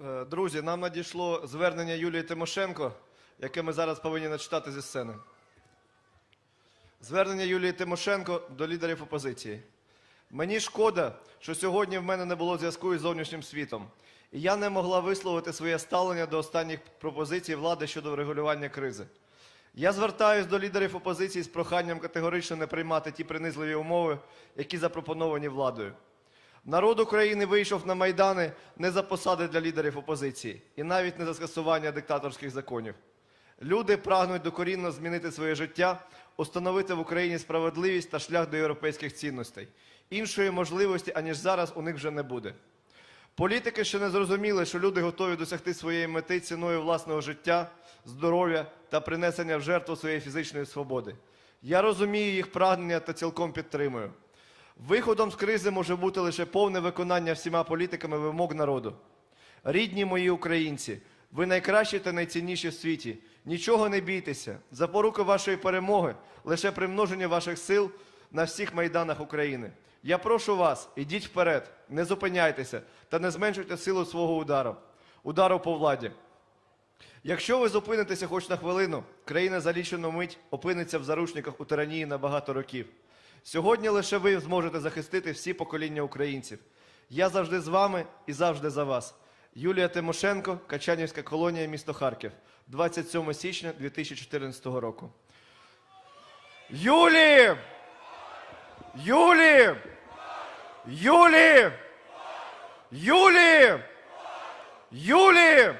Е, Друзі, нам надійшло звернення Юлії Тимошенко, яке ми зараз повинні начитати зі сцени. Звернення Юлії Тимошенко до лідерів опозиції. Мені шкода, що сьогодні в мене не було зв'язку із зовнішнім світом, і я не могла висловити своє ставлення до останніх пропозицій влади щодо врегулювання кризи. Я звертаюсь до лідерів опозиції з проханням категорично не приймати ті принизливі умови, які запропоновані владою. Народ України вийшов на майдани не за посади для лідерів опозиції і навіть не за скасування диктаторських законів. Люди прагнуть докорінно змінити своє життя, установити в Україні справедливість та шлях до європейських цінностей. Іншої можливості, аніж зараз, у них вже не буде. Політики ще не зрозуміли, що люди готові досягти своєї мети ціною власного життя, здоров'я та принесення в жертву своєї фізичної свободи. Я розумію їх прагнення та цілком підтримую. Виходом з кризи може бути лише повне виконання всіма політиками вимог народу. Рідні мої українці, ви найкращі та найцінніші в світі. Нічого не бійтеся. Запорука вашої перемоги лише примноження ваших сил на всіх майданах України. Я прошу вас, ідіть вперед, не зупиняйтеся та не зменшуйте силу свого удару, удару по владі. Якщо ви зупинитеся хоч на хвилину, країна за лічену мить опиниться в заручниках у тиранії на багато років. Сьогодні лише ви зможете захистити всі покоління українців. Я завжди з вами і завжди за вас. Юлія Тимошенко, Качанівська колонія, місто Харків, 27 січня 2014 року. Юлі! Юлі! Юлі! Юлі! Юлі!